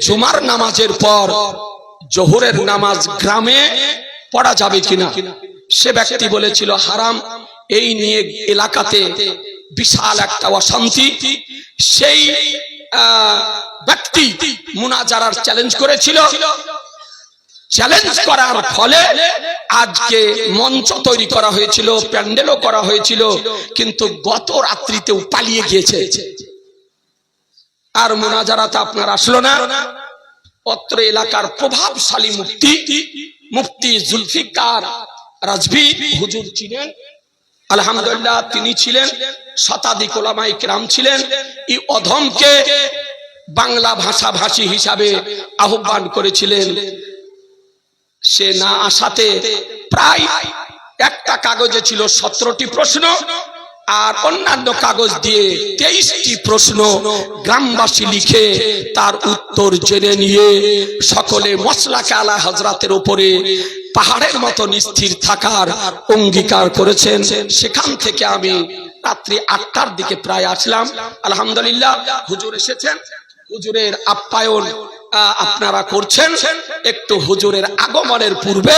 জুমার নামাজের পর জোহরের নামাজ গ্রামে পড়া যাবে কিনা? সে ব্যক্তি বলেছিল, হারাম, এই নিয়ে এলাকাতে বিশাল একটা অশান্তি। সেই ব্যক্তি মুনাজারার চ্যালেঞ্জ করেছিল। চ্যালেঞ্জ করার ফলে আজকে মঞ্চ তৈরি করা হয়েছিল, প্যান্ডেলও করা হয়েছিল, কিন্তু গত রাত্রিতেও পালিয়ে গিয়েছে। আর মোনাজারাতে আপনার আসলো না? অত্র এলাকার প্রভাবশালী মুক্তি মুফতি জুলফিকার রাজভি হুজুর ছিলেন, আলহামদুলিল্লাহ তিনি ছিলেন, শতাধিক ওলামাই কেরাম ছিলেন। এই অধমকে বাংলা ভাষাভাষী হিসাবে আহ্বান করেছিলেন। সে না আসাতে প্রায় একটা কাগজে ছিল সতেরোটি প্রশ্ন। আর অন্যান্য কাগজ দিয়ে তেইশটি প্রশ্ন গ্রামবাসী লিখে তার উত্তর জেনে নিয়ে সকলে মশলাকে আলা হজরাতের উপরে পাহাড়ের মতো স্থির থাকার অঙ্গীকার করেছেন। সেখান থেকে আমি রাত্রি আটটার দিকে প্রায় আসলাম। আলহামদুলিল্লাহ, হুজুর এসেছেন। হুজুরের আপ্যায়ন আপনারা করছেন। একটু হুজুরের আগমনের পূর্বে